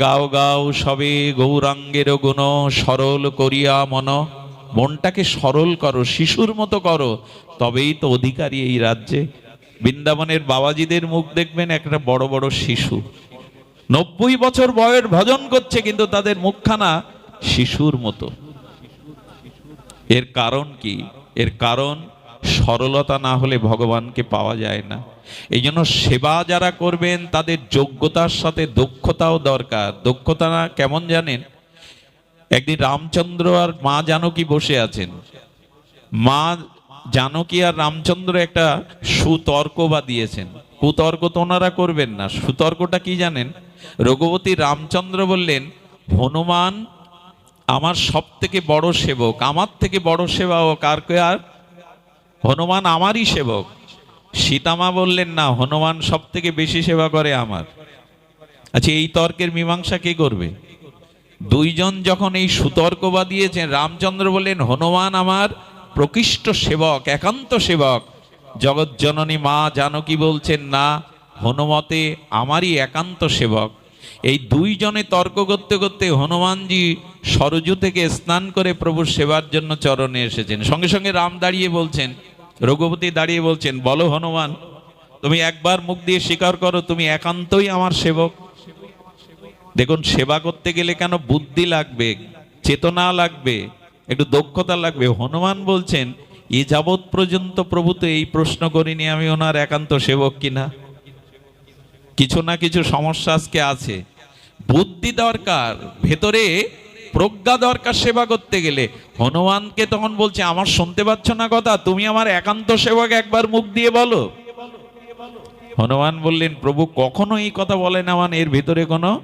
গাও গাও সবে গৌরাঙ্গের গুণ সরল করিয়া মন। মনটাকে সরল করো, শিশুর মতো করো, তবেই তো অধিকারী এই রাজ্যে। বৃন্দাবনের বাবাজিদের মুখ দেখবেন একটা বড় বড় শিশু। নব্বই বছর বয়স ভজন করছে, কিন্তু তাদের মুখখানা শিশুর মতো। এর কারণ কি? এর কারণ সরলতা না হলে ভগবানকে পাওয়া যায় না। এই জন্য সেবা যারা করবেন, তাদের যোগ্যতার সাথে দক্ষতাও দরকার। দক্ষতা না কেমন জানেন? একদিন রামচন্দ্র আর মা জানকী বসে আছেন। মা জানকী আর রামচন্দ্র একটা সুতর্ক বা দিয়েছেন। কুতর্ক তো ওনারা করবেন না। সুতর্কটা কি জানেন? রঘুপতি রামচন্দ্র বললেন, হনুমান, আমার সব থেকে বড় সেবক, আমার থেকে বড় সেবা ও কারকে আর হনুমান আমারই সেবক। সীতামা বললেন, না, হনুমান সব থেকে বেশি সেবা করে আমার। আচ্ছা এই তর্কের মীমাংসা কে করবে? দুইজন যখন এই সুতর্ক বা দিয়েছেন, রামচন্দ্র বললেন, হনুমান আমার প্রকৃষ্ট সেবক, একান্ত সেবক। জগৎজননী মা জানকী বলছেন, না, হনুমতে আমারই একান্ত সেবক। এই দুইজনে তর্ক করতে করতে হনুমানজি সরজু থেকে স্নান করে প্রভুর সেবার জন্য চরণে এসেছেন। সঙ্গে সঙ্গে রাম দাঁড়িয়ে বলছেন রঘুপতি দাঁড়িয়ে বলছেন, বলো হনুমান, তুমি একবার মুখ দিয়ে স্বীকার করো, তুমি একান্তই আমার সেবক। দেখুন, সেবা করতে গেলে কেন বুদ্ধি লাগবে, চেতনা লাগবে, একটু দক্ষতা লাগবে? হনুমান বলছেন, এ যাবৎ পর্যন্ত প্রভু তো এই প্রশ্ন করিনি আমি ওনার একান্ত সেবক কিনা? কিছু না কিছু সমস্যা আজকে আছে। বুদ্ধি দরকার, ভেতরে প্রজ্ঞা দরকার সেবা করতে গেলে। হনুমানকে তখন বলছে, আমার শুনতে পাচ্ছ না কথা? তুমি আমার একান্ত সেবক, একবার মুখ দিয়ে বলো। হনুমান বললেন, প্রভু কখনো এই কথা বলে না মানে এর ভিতরে কোনো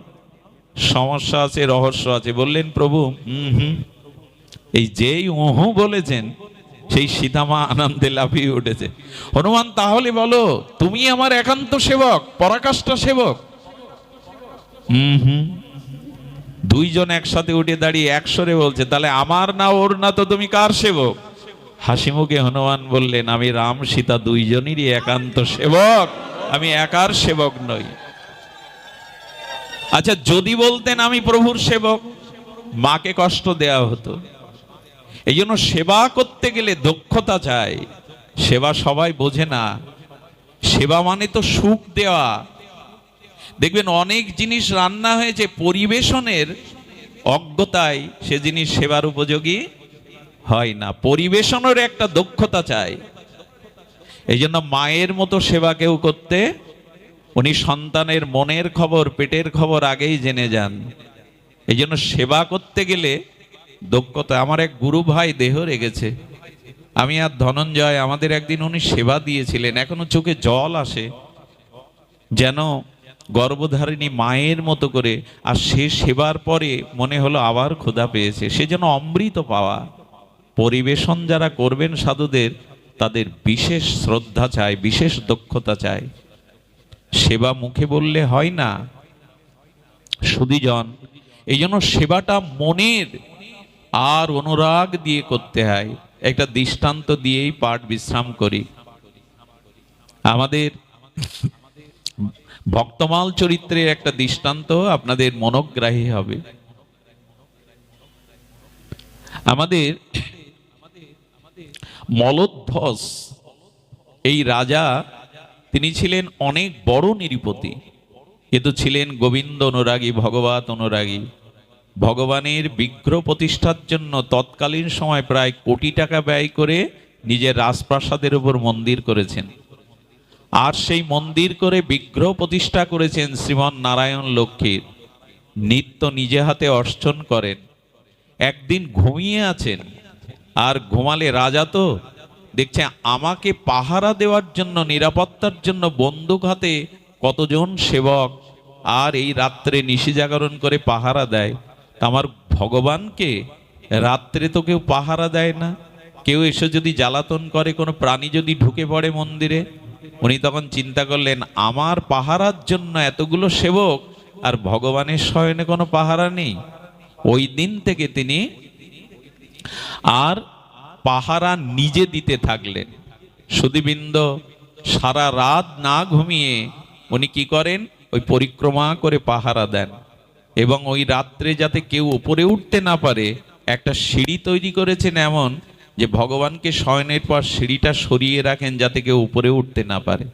সমস্যা আছে, রহস্য আছে? বললেন, প্রভু, হুম হুম। এই যেই ওহু বলেছেন, সেই সীতামা আনন্দে লাফিয়ে উঠেছে। হনুমান, তাহলে বলো, তুমি আমার একান্ত সেবক, পরাকাষ্ঠা সেবক? হুম হুম। দুইজন একসাথে উঠে দাঁড়িয়ে একসরে বলছে, তাহলে আমার না ওর না তো তুমি কার সেবক? হাসি মুখে হনুমান বললেন, আমি রাম সীতা দুইজনেরই একান্ত সেবক, আমি একার সেবক নই। আচ্ছা যদি বলতেন আমি প্রভুর সেবক, মাকে কষ্ট দেয়া হতো। এই জন্য সেবা করতে গেলে দক্ষতা চাই। সেবা সবাই বোঝে না। সেবা মানে তো সুখ দেওয়া। দেখবেন অনেক জিনিস রান্না হয়েছে, পরিবেশনের অজ্ঞতায় সে জিনিস সেবার উপযোগী হয় না। পরিবেশনের একটা দক্ষতা চাই। এই জন্য মায়ের মতো সেবা কেউ করতে, উনি সন্তানের মনের খবর, পেটের খবর আগেই জেনে যান। এই জন্য সেবা করতে গেলে দক্ষতা, আমার এক গুরু ভাই দেহ রেগেছে আমি আর ধনঞ্জয়, আমাদের একদিন উনি সেবা দিয়েছিলেন, এখনও চোখে জল আসে। যেন গর্ভধারিণী মায়ের মতো করে আর সে সেবার পরে মনে হলো আবার ক্ষুধা পেয়েছে। সে যেন অমৃত পাওয়া। পরিবেশন যারা করবেন সাধুদের, তাদের বিশেষ শ্রদ্ধা চায় বিশেষ দক্ষতা চায় সেবা মুখে বললে হয় না সুদীজন এই জন্য সেবাটা মনের আর অনুরাগ দিয়ে করতে হয়। একটা দৃষ্টান্ত দিয়েই পাঠ বিশ্রাম করি। আমাদের ভক্তমাল চরিত্রের একটা দৃষ্টান্ত আপনাদের মনোগ্রাহী হবে। আমাদের মলোধ্বস, এই রাজা, তিনি ছিলেন অনেক বড় নিরুপতি। কিন্তু ছিলেন গোবিন্দ অনুরাগী, ভগবত অনুরাগী। ভগবানের বিগ্রহ প্রতিষ্ঠার জন্য তৎকালীন সময় প্রায় কোটি টাকা ব্যয় করে নিজের রাজপ্রাসাদের উপর মন্দির করেছেন। আর সেই মন্দির করে বিগ্রহ প্রতিষ্ঠা করেছেন শ্রীমন নারায়ণ লক্ষ্মীর। নিত্য নিজে হাতে অর্চন করেন। একদিন ঘুমিয়ে আছেন। আর ঘুমালে রাজা তো? দেখছে আমাকে পাহারা দেওয়ার জন্য, নিরাপত্তার জন্য বন্দুক হাতে কতজন সেবক আর এই রাত্রে নিশি জাগরণ করে পাহারা দেয়। তা আমার ভগবানকে? রাত্রে তো কেউ পাহারা দেয় না। কেউ এসে যদি জ্বালাতন করে, কোনো প্রাণী যদি ঢুকে পড়ে মন্দিরে? উনি তখন চিন্তা করলেন, আমার পাহারার জন্য এতগুলো সেবক আর ভগবানের শয়নে কোনো পাহারা নেই। ওই দিন থেকে তিনি আর পাহারা নিজে দিতে থাকলেন। সুদীবৃন্দ সারা রাত না ঘুমিয়ে উনি কি করেন? ওই পরিক্রমা করে পাহারা দেন এবং ওই রাত্রে যাতে কেউ উপরে উঠতে না পারে, একটা সিঁড়ি তৈরি করেছেন এমন যে ভগবানকে শয়নের পর সিঁড়িটা সরিয়ে রাখেন যাতে কেউ উপরে উঠতে না পারে।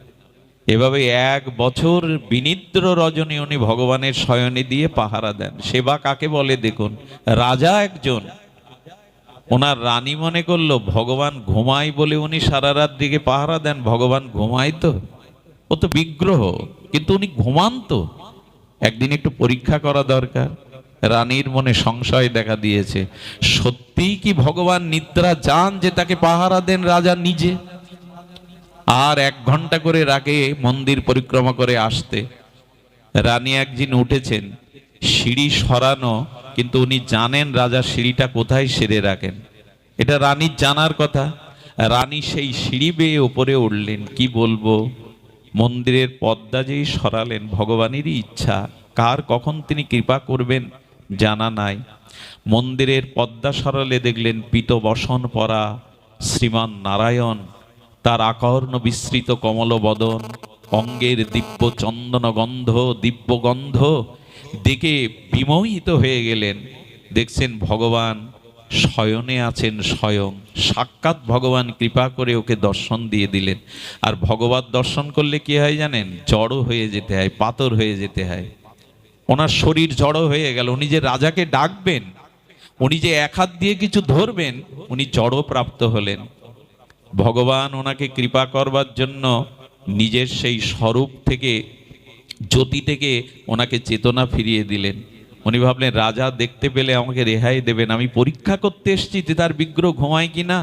এভাবে এক বছর বিনিদ্র রজনী উনি ভগবানের শয়নে দিয়ে পাহারা দেন। সেবা কাকে বলে দেখুন? রাজা একজন। ওনার রানী মনে করল, ভগবান ঘুমায় বলে উনি সারা রাত দিকে পাহারা দেন, ভগবান ঘুমায় তো? ও তো বিগ্রহ, কিন্তু উনি ঘুমান তো। একদিন একটু পরীক্ষা করা দরকার। রানীর মনে সংশয় দেখা দিয়েছে। সত্যিই কি ভগবান নিদ্রা যান যে তাকে পাহারা দেন রাজা নিজে? আর এক ঘণ্টা করে রাগে মন্দির পরিক্রমা করে আসতে। রানী একদিন উঠেছেন, সিঁড়ি সরানো, কিন্তু উনি জানেন রাজা সিঁড়িটা কোথায় সেরে রাখেন। এটা রানীর জানার কথা। রানী সেই সিঁড়ি বেয়ে ওপরে উঠলেন, কি বলব? মন্দিরের পদ্মা যেই সরালেন, ভগবানেরই ইচ্ছা। কার, কখন তিনি কৃপা করবেন? জানা নাই। মন্দিরের পদ্মা সরালে দেখলেন পিত বসন পরা শ্রীমান নারায়ণ। তার আকর্ণ বিস্তৃত কমল বদন, অঙ্গের দিব্য চন্দন গন্ধ, দিব্য গন্ধ দেখে বিমোহিত হয়ে গেলেন। দেখছেন ভগবান শয়নে আছেন স্বয়ং। সাক্ষাৎ ভগবান কৃপা করে ওকে দর্শন দিয়ে দিলেন। আর ভগবত দর্শন করলে কি হয় জানেন? জড়ো হয়ে যেতে হয়, পাতর হয়ে যেতে হয়। ওনার শরীর জড়ো হয়ে গেল। উনি যে রাজাকে ডাকবেন, উনি যে এক হাত দিয়ে কিছু ধরবেন, উনি জড়ো প্রাপ্ত হলেন। ভগবান ওনাকে কৃপা করবার জন্য নিজের সেই স্বরূপ থেকে, জ্যোতি থেকে ওনাকে চেতনা ফিরিয়ে দিলেন। উনি ভাবলেন, রাজা দেখতে পেলে আমাকে রেহাই দেবেন, আমি পরীক্ষা করতে এসেছি তার বিগ্রহ ঘুমায় কি না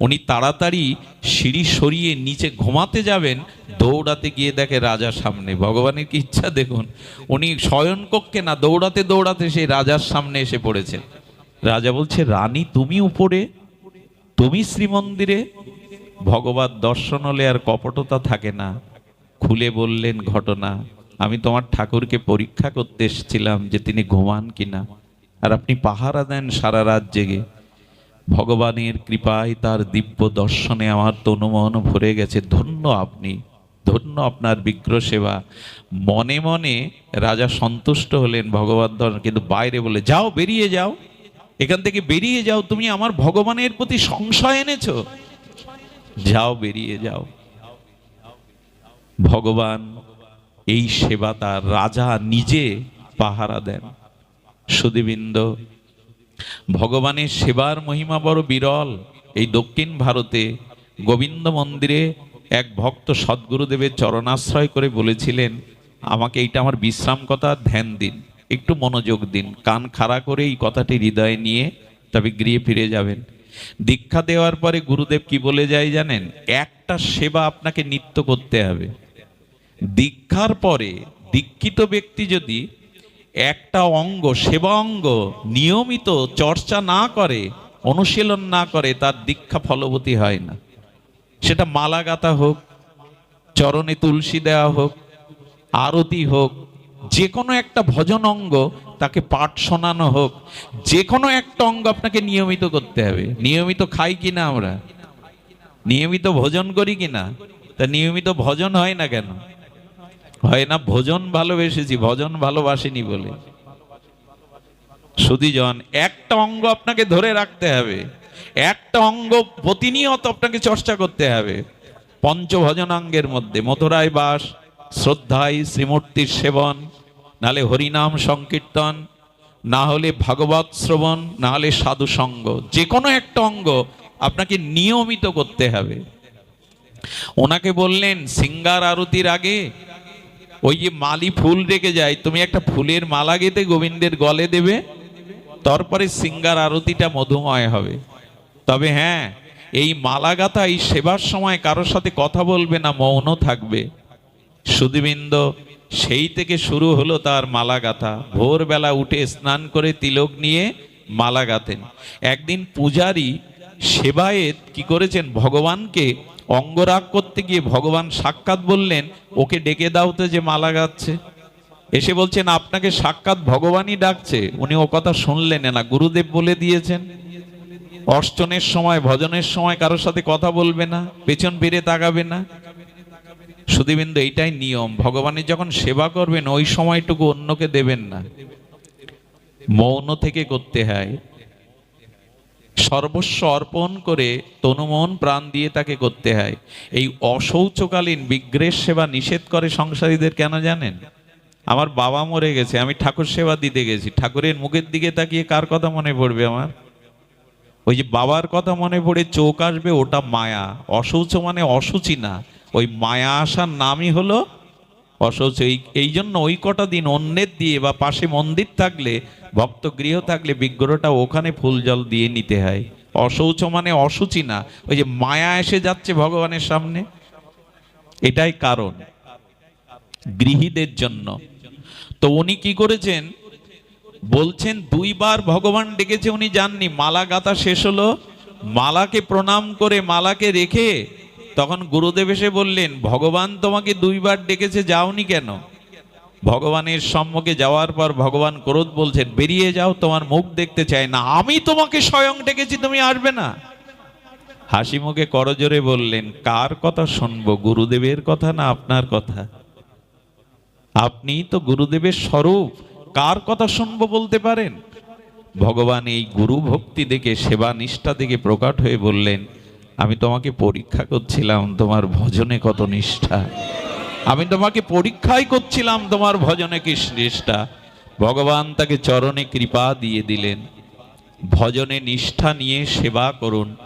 উনি তাড়াতাড়ি সিঁড়ি সরিয়ে নিচে ঘুমাতে যাবেন, দৌড়াতে গিয়ে দেখে রাজার সামনে। ভগবানের কি ইচ্ছা দেখুন, উনি শয়ন কক্ষে না দৌড়াতে দৌড়াতে সেই রাজার সামনে এসে পড়েছেন রাজা বলছে, রানী, তুমি উপরে? তুমি শ্রীমন্দিরে? ভগবত দর্শন হলে আর কপটতা থাকে না। খুলে বললেন, ঘটনা, আমি তোমার ঠাকুরকে পরীক্ষা করতে এসেছিলাম যে তিনি ঘুমান কিনা। আর আপনি পাহারা দেন সারা রাত জেগে। ভগবানের কৃপায় তার দিব্য দর্শনে আমার তনুমন ভরে গেছে। ধন্য আপনি, ধন্য আপনার বিগ্রহ সেবা মনে মনে রাজা সন্তুষ্ট হলেন ভগবান দর্শন কিন্তু বাইরে বলে, যাও, বেরিয়ে যাও। এখান থেকে বেরিয়ে যাও। তুমি আমার ভগবানের প্রতি সংশয় এনেছ। যাও, বেরিয়ে যাও। ভগবান এই সেবা তার রাজা নিজে পাহারা দেন। সুদীবৃন্দ ভগবানের সেবার মহিমা বড় বিরল। এই দক্ষিণ ভারতে গোবিন্দ মন্দিরে এক ভক্ত সদ্গুরুদেবের চরণাশ্রয় করে বলেছিলেন, আমাকে এইটা আমার বিশ্রাম কথা, ধ্যান দিন, একটু মনোযোগ দিন, কান খাড়া করে এই কথাটি হৃদয়ে নিয়ে তবে গৃহে ফিরে যাবেন। দীক্ষা দেওয়ার পরে গুরুদেব কি বলে যায় জানেন? একটা সেবা আপনাকে নিত্য করতে হবে। দীক্ষার পরে দীক্ষিত ব্যক্তি যদি একটা অঙ্গ, সেবা অঙ্গ নিয়মিত চর্চা না করে, অনুশীলন না করে তার দীক্ষা ফলবতী হয় না। সেটা মালা গাঁথা হোক, চরণে তুলসী দেওয়া হোক, আরতি হোক যে কোনো একটা ভজন অঙ্গ তাকে পাঠ শোনানো হোক যে কোনো একটা অঙ্গ আপনাকে নিয়মিত করতে হবে। নিয়মিত খাই কিনা আমরা? নিয়মিত ভোজন করি কিনা? তা নিয়মিত ভজন হয় না কেন? হয় না ভোজন ভালোবেসেছি, ভজন ভালোবাসিনি বলে। সুদীজন একটা অঙ্গ আপনাকে ধরে রাখতে হবে। একটা অঙ্গ প্রতিনিয়ত আপনাকে চর্চা করতে হবে। পঞ্চভজনাঙ্গের মধ্যে মথুরায় বাস, শ্রদ্ধায় শ্রীমূর্তির সেবন, নালে হরিনাম সংকীর্তন, না হলে ভাগবত শ্রবণ, না হলে সাধু সঙ্গ। যে কোনো একটা অঙ্গ আপনাকে নিয়মিত করতে হবে। ওনাকে বললেন, সিঙ্গার আরতির আগে ওই যে মালি ফুল রেখে যায়, তুমি একটা ফুলের মালা গেতে গোবিন্দের গলে দেবে, তারপরে সিঙ্গার আরতিটা মধুময় হবে। তবে হ্যাঁ এই মালা গাথা এই সেবার সময় কারোর সাথে কথা বলবে না, মৌন থাকবে। সুদীবৃন্দ, সেই থেকে শুরু হলো তার মালা গাথা ভোরবেলা উঠে স্নান করে তিলক নিয়ে মালা গাঁথেন। একদিন পূজারী সেবায়েত কি করেছেন, ভগবানকে অঙ্গরাগ করতে গিয়ে ভগবান সাক্ষাৎ বললেন, ওকে ডেকে দাও তো যে মালা গাচ্ছে। এসে বলছেন, আপনাকে সাক্ষাৎ ভগবানই ডাকছে। উনি ও কথা শুনলেন না, গুরুদেব বলে দিয়েছেন। অর্চনের সময়, ভজনের সময় কারোর সাথে কথা বলবে না, পেছন ফিরে তাকাবে না। সুদীবিন্দু এইটাই নিয়ম। ভগবানের যখন সেবা করবেন, ওই সময়টুকু অন্যকে দেবেন না। মৌন থেকে করতে হয়। সর্বস্ব অর্পণ করে তনুমন প্রাণ দিয়ে তাকে করতে হয়। এই অশৌচকালীন বিগ্রহের সেবা নিষেধ করে সংসারীদের কেন জানেন? আমার বাবা মরে গেছে, আমি ঠাকুর সেবা দিতে গেছি। ঠাকুরের মুখের দিকে তাকিয়ে কার কথা মনে পড়বে আমার? ওই যে বাবার কথা মনে পড়ে চোখ আসবে, ওটা মায়া। অশৌচ মানে অসুচি না। ওই মায়া আসার নামই হলো অশৌচ এই এই জন্য ওই কটা দিন অন্যের দিয়ে বা পাশে মন্দির থাকলে ভক্ত গৃহ থাকলে বিগ্রহটা ওখানে ফুল জল দিয়ে নিতে হয়। অশৌচ মানে অসুচি না, ওই যে মায়া এসে যাচ্ছে ভগবানের সামনে। এটাই কারণ, গৃহীদের জন্য। তো উনি কি করেছেন? বলছেন, দুইবার ভগবান ডেকেছে, উনি জাননি মালা গাথা শেষ হলো। মালাকে প্রণাম করে, মালাকে রেখে তখন গুরুদেব এসে বললেন, ভগবান তোমাকে দুইবার ডেকেছে, যাওনি কেন? ভগবানের সম্মুখে যাওয়ার পর ভগবান ক্রোধ বলছেন, বেরিয়ে যাও, তোমার মুখ দেখতে চাই না, আমি তোমাকে স্বয়ং ডেকেছি, তুমি আসবে না। হাসি মুখে করজোরে বললেন, কার কথা শুনব? গুরুদেবের কথা না আপনার কথা? আপনি তো গুরুদেবের স্বরূপ, কার কথা শুনব বলতে পারেন? ভগবান এই গুরু ভক্তি দেখে, সেবা নিষ্ঠা দেখে প্রকাট হয়ে বললেন আমি তোমাকে পরীক্ষা করছিলাম, তোমার ভজনে কত নিষ্ঠা। আমি তোমাকে পরীক্ষাই করছিলাম, তোমার ভজনে কি নিষ্ঠা। ভগবান তাকে চরণে কৃপা দিয়ে দিলেন। ভজনে নিষ্ঠা নিয়ে সেবা করুন।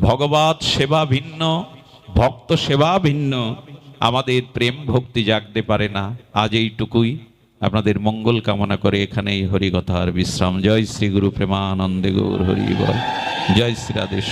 ভগবত সেবা ভিন্ন, ভক্ত সেবা ভিন্ন। আমাদের প্রেম ভক্তি জাগতে পারে না। আজ এইটুকুই। আপনাদের মঙ্গল কামনা করে এখানেই হরিকথার বিশ্রাম। জয় শ্রী গুরু প্রেমানন্দে গৌর হরি বল। জয় শ্রী রাধেশ